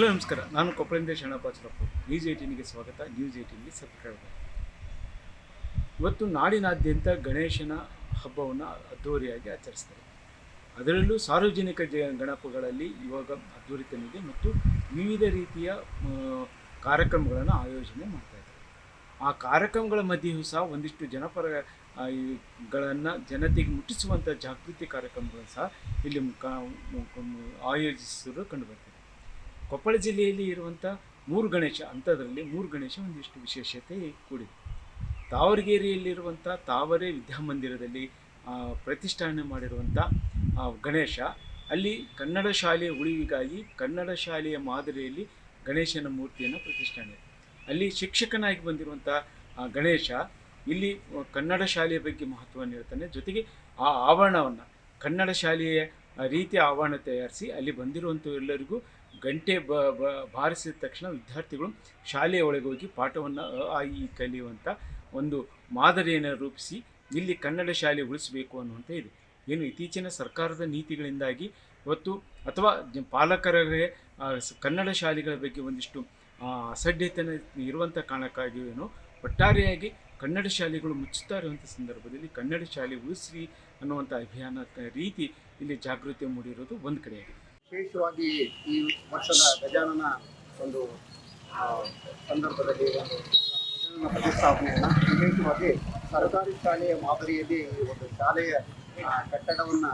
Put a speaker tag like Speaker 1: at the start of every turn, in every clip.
Speaker 1: Hello, ನಮಸ್ಕಾರ. ನಾನು ಕೊಪ್ಪಳದಿಂದ ಶರಣಪ್ಪಾಚರಪ್ಪ news ಏಯ್ಟೀನ್ಗೆ ಸ್ವಾಗತ. ನ್ಯೂಸ್ ಏಯ್ಟೀನ್ಗೆ ಸಬ್ಸ್ಕ್ರೈಬ್. ಇವತ್ತು ನಾಡಿನಾದ್ಯಂತ ಗಣೇಶನ ಹಬ್ಬವನ್ನು ಅದ್ಧೂರಿಯಾಗಿ ಆಚರಿಸ್ತಾರೆ. ಅದರಲ್ಲೂ ಸಾರ್ವಜನಿಕ ಜ, ಗಣಪಗಳಲ್ಲಿ ಇವಾಗ ಅದ್ಧೂರಿತನಿದೆ ಮತ್ತು ವಿವಿಧ ರೀತಿಯ ಕಾರ್ಯಕ್ರಮಗಳನ್ನು ಆಯೋಜನೆ ಮಾಡ್ತಾ ಇದ್ದಾರೆ. ಆ ಕಾರ್ಯಕ್ರಮಗಳ ಮಧ್ಯೆಯೂ ಸಹ ಒಂದಿಷ್ಟು ಜನಪರ ಗಳನ್ನು ಜನತೆಗೆ ಮುಟ್ಟಿಸುವಂಥ ಜಾಗೃತಿ ಕಾರ್ಯಕ್ರಮಗಳನ್ನು ಸಹ ಇಲ್ಲಿ ಆಯೋಜಿಸಿರು ಕಂಡುಬರ್ತಿದೆ ಕೊಪ್ಪಳ ಜಿಲ್ಲೆಯಲ್ಲಿ ಇರುವಂಥ ಮೂರು ಗಣೇಶ ಅಂಥದ್ರಲ್ಲಿ ಮೂರು ಗಣೇಶ ಒಂದಿಷ್ಟು ವಿಶೇಷತೆ ಕೂಡಿದೆ. ತಾವರಗೇರಿಯಲ್ಲಿರುವಂಥ ತಾವರೆ ವಿದ್ಯಾಮಂದಿರದಲ್ಲಿ ಪ್ರತಿಷ್ಠಾಪನೆ ಮಾಡಿರುವಂಥ ಗಣೇಶ, ಅಲ್ಲಿ ಕನ್ನಡ ಶಾಲೆಯ ಉಳಿವಿಗಾಗಿ ಕನ್ನಡ ಶಾಲೆಯ ಮಾದರಿಯಲ್ಲಿ ಗಣೇಶನ ಮೂರ್ತಿಯನ್ನು ಪ್ರತಿಷ್ಠಾನೆ ಅಲ್ಲಿ ಶಿಕ್ಷಕನಾಗಿ ಬಂದಿರುವಂಥ ಗಣೇಶ ಇಲ್ಲಿ ಕನ್ನಡ ಶಾಲೆಯ ಬಗ್ಗೆ ಮಹತ್ವವನ್ನು ಹೇಳ್ತಾನೆ. ಜೊತೆಗೆ ಆ ಆವರಣವನ್ನು ಕನ್ನಡ ಶಾಲೆಯ ರೀತಿಯ ಆವರಣ ತಯಾರಿಸಿ ಅಲ್ಲಿ ಬಂದಿರುವಂಥ ಎಲ್ಲರಿಗೂ ಗಂಟೆ ಬ ಬ ಬಾರಿಸಿದ ತಕ್ಷಣ ವಿದ್ಯಾರ್ಥಿಗಳು ಶಾಲೆಯ ಒಳಗೆ ಹೋಗಿ ಪಾಠವನ್ನು ಅ, ಕಲಿಯುವಂಥ ಒಂದು ಮಾದರಿಯನ್ನು ರೂಪಿಸಿ ಇಲ್ಲಿ ಕನ್ನಡ ಶಾಲೆ ಉಳಿಸಬೇಕು ಅನ್ನುವಂಥ ಇದೆ. ಏನು ಇತ್ತೀಚಿನ ಸರ್ಕಾರದ ನೀತಿಗಳಿಂದಾಗಿ ಇವತ್ತು ಅಥವಾ ಪಾಲಕರೇ ಪಾಲಕರಿಗೆ ಕನ್ನಡ ಶಾಲೆಗಳ ಬಗ್ಗೆ ಒಂದಿಷ್ಟು ಅಸಡ್ಡೆತನ ಇರುವಂಥ ಕಾರಣಕ್ಕಾಗಿ ಏನು ಒಟ್ಟಾರೆಯಾಗಿ ಕನ್ನಡ ಶಾಲೆಗಳು ಮುಚ್ಚುತ್ತಾ ಇರುವಂಥ ಸಂದರ್ಭದಲ್ಲಿ ಕನ್ನಡ ಶಾಲೆ ಉಳಿಸಿ ಅನ್ನುವಂಥ ಅಭಿಯಾನ ರೀತಿ ಇಲ್ಲಿ ಜಾಗೃತಿ ಮೂಡಿರೋದು ಒಂದು ಕಡೆಯಾಗಿದೆ.
Speaker 2: ವಿಶೇಷವಾಗಿ ಈ ವರ್ಷದ ಗಜಾನನ ಒಂದು ಸಂದರ್ಭದಲ್ಲಿ ಒಂದು ಗಜಾನನ ಪ್ರತಿಷ್ಠಾಪನೆಯನ್ನು ವಿಶೇಷವಾಗಿ ಸರ್ಕಾರಿ ಶಾಲೆಯ ಮಾದರಿಯಲ್ಲಿ ಈ ಒಂದು ಶಾಲೆಯ ಕಟ್ಟಡವನ್ನು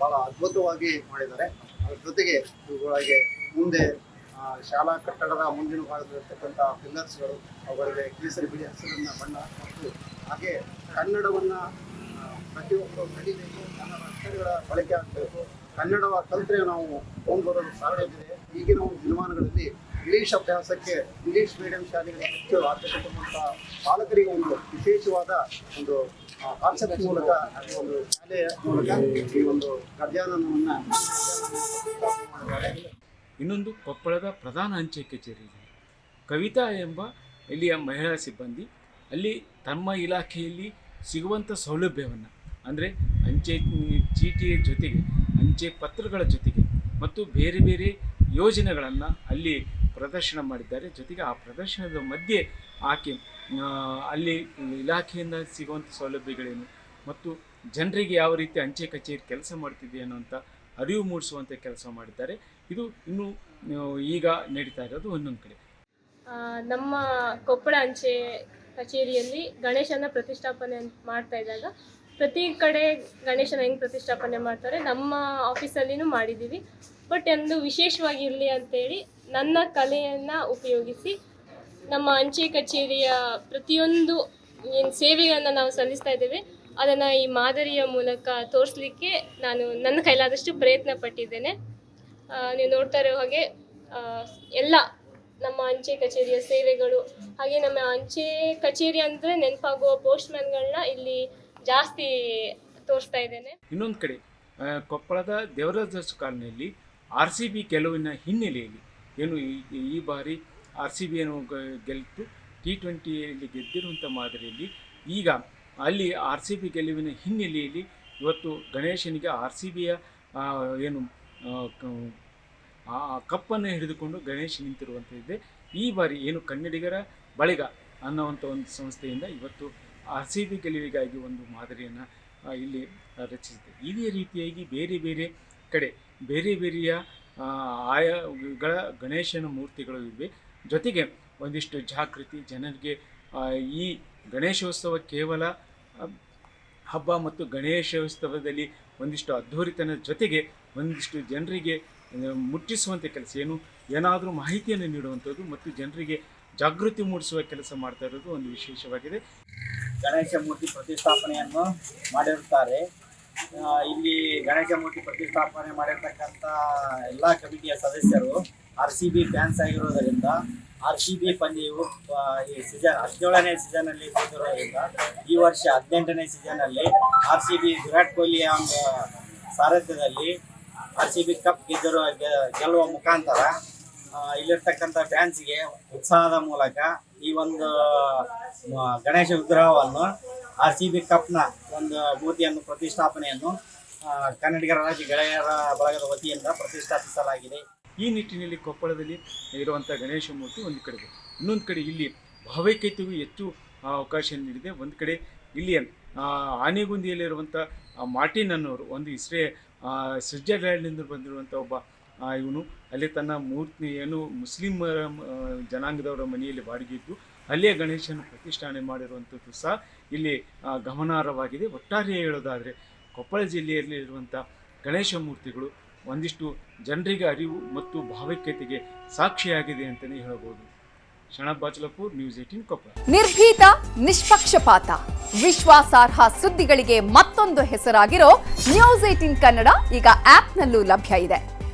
Speaker 2: ಬಹಳ ಅದ್ಭುತವಾಗಿ ಮಾಡಿದ್ದಾರೆ. ಅದ್ರ ಜೊತೆಗೆ ಇವುಗಳಿಗೆ ಮುಂದೆ ಶಾಲಾ ಕಟ್ಟಡದ ಮುಂದಿನ ಭಾಗದಲ್ಲಿರ್ತಕ್ಕಂಥ ಪಿಲ್ಲರ್ಸ್ಗಳು ಅವುಗಳಿಗೆ ಕೇಸರಿ ಬಿಳಿ ಹಸಿರನ್ನ ಬಣ್ಣ ಮತ್ತು ಹಾಗೆ ಕನ್ನಡವನ್ನು ಪ್ರತಿಯೊಬ್ಬರು ಕಲಿಬೇಕು, ಕನ್ನಡ ಅಕ್ಷರಗಳ ಬಳಕೆ ಆಗಬೇಕು ಕನ್ನಡವ ಕಲ್ತ್ರೆ ನಾವು ಮುಂದೆ ಬರೋದು ಈಗಿನ ಒಂದು ದಿನಮಾನಗಳಲ್ಲಿ ಇಂಗ್ಲಿಷ್ ಅಭ್ಯಾಸಕ್ಕೆ ಇಂಗ್ಲೀಷ್ ಮೀಡಿಯಂ ಶಾಲೆಗಳಿಗೆ ಹೆಚ್ಚು ಆದ್ಯತೆ ಕೊಡುವಂತಹ ಪಾಲಕರಿಗೆ ಒಂದು ವಿಶೇಷವಾದ ಒಂದು ಕಾನ್ಸೆಪ್ಟ್ ಮೂಲಕ ಹಾಗೆ ಒಂದು ಶಾಲೆಯ ಮೂಲಕ ಈ ಒಂದು ಮಾಡಿದ್ದಾರೆ
Speaker 1: ಇನ್ನೊಂದು ಕೊಪ್ಪಳದ ಪ್ರಧಾನ ಅಂಚೆ ಕಚೇರಿ ಇದೆ. ಕವಿತಾ ಎಂಬ ಇಲ್ಲಿಯ ಮಹಿಳಾ ಸಿಬ್ಬಂದಿ, ಅಲ್ಲಿ ತಮ್ಮ ಇಲಾಖೆಯಲ್ಲಿ ಸಿಗುವಂಥ ಸೌಲಭ್ಯವನ್ನು, ಅಂದರೆ ಅಂಚೆ, ಚೀಟಿಯ ಜೊತೆಗೆ ಅಂಚೆ ಪತ್ರಗಳ ಜೊತೆಗೆ ಮತ್ತು ಬೇರೆ ಬೇರೆ ಯೋಜನೆಗಳನ್ನು ಅಲ್ಲಿ ಪ್ರದರ್ಶನ ಮಾಡಿದ್ದಾರೆ. ಜೊತೆಗೆ ಆ ಪ್ರದರ್ಶನದ ಮಧ್ಯೆ ಆಕೆ ಅಲ್ಲಿ ಇಲಾಖೆಯಿಂದ ಸಿಗುವಂಥ ಸೌಲಭ್ಯಗಳೇನು ಮತ್ತು ಜನರಿಗೆ ಯಾವ ರೀತಿ ಅಂಚೆ ಕಚೇರಿ ಕೆಲಸ ಮಾಡ್ತಿದೆ ಅನ್ನೋಂಥ ಅರಿವು ಮೂಡಿಸುವಂಥ ಕೆಲಸ ಮಾಡಿದ್ದಾರೆ. ಇದು ಇನ್ನೂ ಈಗ ನಡೀತಾ ಇರೋದು ಒಂದೊಂದು ಕಡೆ.
Speaker 3: ನಮ್ಮ ಕೊಪ್ಪಳ ಅಂಚೆ ಕಚೇರಿಯಲ್ಲಿ ಗಣೇಶನ ಪ್ರತಿಷ್ಠಾಪನೆ ಮಾಡ್ತಾ ಇದ್ದಾಗ ಪ್ರತಿ ಕಡೆ ಗಣೇಶನ ಹೆಂಗೆ ಪ್ರತಿಷ್ಠಾಪನೆ ಮಾಡ್ತಾರೆ ನಮ್ಮ ಆಫೀಸಲ್ಲಿನೂ ಮಾಡಿದ್ದೀವಿ. ಬಟ್ ಒಂದು ವಿಶೇಷವಾಗಿ ಇರಲಿ ಅಂತೇಳಿ ನನ್ನ ಕಲೆಯನ್ನು ಉಪಯೋಗಿಸಿ ನಮ್ಮ ಅಂಚೆ ಕಚೇರಿಯ ಪ್ರತಿಯೊಂದು ಏನು ಸೇವೆಗಳನ್ನು ನಾವು ಸಲ್ಲಿಸ್ತಾ ಇದ್ದೇವೆ, ಅದನ್ನು ಈ ಮಾದರಿಯ ಮೂಲಕ ತೋರಿಸಲಿಕ್ಕೆ ನಾನು ನನ್ನ ಕೈಲಾದಷ್ಟು ಪ್ರಯತ್ನ ಪಟ್ಟಿದ್ದೇನೆ. ನೀವು ನೋಡ್ತಾ ಇರೋ ಹಾಗೆ ಎಲ್ಲ ನಮ್ಮ ಅಂಚೆ ಕಚೇರಿಯ ಸೇವೆಗಳು, ಹಾಗೆ ನಮ್ಮ ಅಂಚೆ ಕಚೇರಿ ಅಂದರೆ ನೆನಪಾಗುವ ಪೋಸ್ಟ್ಮ್ಯಾನ್ಗಳನ್ನ ಇಲ್ಲಿ ಜಾಸ್ತಿ ತೋರಿಸ್ತಾ ಇದ್ದೇನೆ.
Speaker 1: ಇನ್ನೊಂದು ಕಡೆ ಕೊಪ್ಪಳದ ದೇವರಾಜ ಕಾಲನಿಯಲ್ಲಿ ಆರ್ ಸಿ ಬಿ ಗೆಲುವಿನ ಹಿನ್ನೆಲೆಯಲ್ಲಿ ಏನು ಈ ಬಾರಿ ಆರ್ ಸಿ ಬಿಯನ್ನು ಗೆಲ್ತು, ಟಿ ಟ್ವೆಂಟಿಯಲ್ಲಿ ಗೆದ್ದಿರುವಂಥ ಮಾದರಿಯಲ್ಲಿ ಈಗ ಅಲ್ಲಿ ಆರ್ ಸಿ ಬಿ ಗೆಲುವಿನ ಹಿನ್ನೆಲೆಯಲ್ಲಿ ಇವತ್ತು ಗಣೇಶನಿಗೆ ಆರ್ ಸಿ ಬಿಯ ಏನು ಆ ಕಪ್ಪನ್ನು ಹಿಡಿದುಕೊಂಡು ಗಣೇಶ ನಿಂತಿರುವಂಥದ್ದಿದೆ. ಈ ಬಾರಿ ಏನು ಕನ್ನಡಿಗರ ಬಳಿಗ ಅನ್ನುವಂಥ ಒಂದು ಸಂಸ್ಥೆಯಿಂದ ಇವತ್ತು ಆರ್ ಸಿ ಬಿ ಗೆಲುವಿಗಾಗಿ ಒಂದು ಮಾದರಿಯನ್ನು ಇಲ್ಲಿ ರಚಿಸಿದೆ ಇದೇ ರೀತಿಯಾಗಿ ಬೇರೆ ಬೇರೆ ಕಡೆ, ಬೇರೆ ಬೇರೆಯ ಆಯಾಗಳ ಗಣೇಶನ ಮೂರ್ತಿಗಳು ಇವೆ. ಜೊತೆಗೆ ಒಂದಿಷ್ಟು ಜಾಗೃತಿ, ಜನರಿಗೆ ಈ ಗಣೇಶೋತ್ಸವ ಕೇವಲ ಹಬ್ಬ ಮತ್ತು ಗಣೇಶೋತ್ಸವದಲ್ಲಿ ಒಂದಿಷ್ಟು ಅದ್ಧೂರಿತನ ಜೊತೆಗೆ ಒಂದಿಷ್ಟು ಜನರಿಗೆ ಮುಟ್ಟಿಸುವಂಥ ಕೆಲಸ, ಏನು, ಏನಾದರೂ ಮಾಹಿತಿಯನ್ನು ನೀಡುವಂಥದ್ದು ಮತ್ತು ಜನರಿಗೆ ಜಾಗೃತಿ ಮೂಡಿಸುವ ಕೆಲಸ ಮಾಡ್ತಾ ಇರೋದು ಒಂದು ವಿಶೇಷವಾಗಿದೆ.
Speaker 4: ಗಣೇಶ ಮೂರ್ತಿ ಪ್ರತಿಷ್ಠಾಪನೆಯನ್ನು ಮಾಡಿರುತ್ತಾರೆ. ಇಲ್ಲಿ ಗಣೇಶ ಮೂರ್ತಿ ಪ್ರತಿಷ್ಠಾಪನೆ ಮಾಡಿರ್ತಕ್ಕಂಥ ಎಲ್ಲ ಕಮಿಟಿಯ ಸದಸ್ಯರು ಆರ್ ಸಿ ಬಿ ಫ್ಯಾನ್ಸ್ ಆಗಿರೋದರಿಂದ, ಆರ್ ಸಿ ಬಿ ಪಂದ್ಯವು ಈ ಸೀಸನ್ ಹದಿನೇಳನೇ ಸೀಸನಲ್ಲಿ ಗೆದ್ದಿರೋದ್ರಿಂದ ಈ ವರ್ಷ ಹದಿನೆಂಟನೇ ಸೀಸನಲ್ಲಿ ಆರ್ ಸಿ ಬಿ ವಿರಾಟ್ ಕೊಹ್ಲಿಯ ಒಂದು ಸಾರಥ್ಯದಲ್ಲಿ ಆರ್ ಸಿ ಬಿ ಕಪ್ ಗೆದ್ದಿರೋ ಗೆಲ್ಲುವ ಮುಖಾಂತರ ಇಲ್ಲಿರ್ತಕ್ಕಂಥ ಫ್ಯಾನ್ಸಿಗೆ ಉತ್ಸಾಹದ ಮೂಲಕ ಈ ಒಂದು ಗಣೇಶ ವಿಗ್ರಹವನ್ನು ಆರ್ ಸಿ ಬಿ ಕಪ್ನ ಒಂದು ಮೂರ್ತಿಯನ್ನು, ಪ್ರತಿಷ್ಠಾಪನೆಯನ್ನು ಕನ್ನಡಿಗರ ರಾಜ್ಯ ಗೆಳೆಯರ ಬಳಗದ ವತಿಯಿಂದ ಪ್ರತಿಷ್ಠಾಪಿಸಲಾಗಿದೆ.
Speaker 1: ಈ ನಿಟ್ಟಿನಲ್ಲಿ ಕೊಪ್ಪಳದಲ್ಲಿ ಇರುವಂಥ ಗಣೇಶ ಮೂರ್ತಿ ಒಂದು ಕಡೆಗೆ, ಇನ್ನೊಂದು ಕಡೆ ಇಲ್ಲಿ ಭಾವೈಕ್ಯತೆಗೂ ಹೆಚ್ಚು ಅವಕಾಶ ನೀಡಿದೆ. ಒಂದು ಕಡೆ ಇಲ್ಲಿ ಆನೆಗುಂದಿಯಲ್ಲಿರುವಂಥ ಮಾರ್ಟಿನ್ ಅನ್ನೋರು, ಒಂದು ಇಸ್ರೇ ಸ್ವಿಟ್ಜರ್ಲ್ಯಾಂಡ್ನಿಂದ ಬಂದಿರುವಂಥ ಒಬ್ಬ ಇವನು ಅಲ್ಲಿ ತನ್ನ ಮೂರ್ತಿ ಏನು ಮುಸ್ಲಿಂ ಜನಾಂಗದವರ ಮನೆಯಲ್ಲಿ ಬಾಡಿಗೆ ಇದ್ದು ಅಲ್ಲಿಯೇ ಗಣೇಶನ ಪ್ರತಿಷ್ಠಾನೆ ಮಾಡಿರುವಂಥದ್ದು ಸಹ ಇಲ್ಲಿ ಗಮನಾರ್ಹವಾಗಿದೆ. ಒಟ್ಟಾರೆ ಹೇಳೋದಾದರೆ, ಕೊಪ್ಪಳ ಜಿಲ್ಲೆಯಲ್ಲಿ ಇರುವಂಥ ಗಣೇಶ ಮೂರ್ತಿಗಳು ಒಂದಿಷ್ಟು ಜನರಿಗೆ ಅರಿವು ಮತ್ತು ಭಾವೈಕ್ಯತೆಗೆ ಸಾಕ್ಷಿಯಾಗಿದೆ ಅಂತಲೇ ಹೇಳಬಹುದು ನ್ಯೂಸ್ ಏಟೀನ್ ಕೊಪ್ಪಳ.
Speaker 5: ನಿರ್ಭೀತ, ನಿಷ್ಪಕ್ಷಪಾತ. ವಿಶ್ವಾಸಾರ್ಹ ಸುದ್ದಿಗಳಿಗೆ ಮತ್ತೊಂದು ಹೆಸರಾಗಿರೋ ನ್ಯೂಸ್ ಏಟಿನ್ ಕನ್ನಡ ಈಗ ಆಪ್ನಲ್ಲೂ ಲಭ್ಯ ಇದೆ.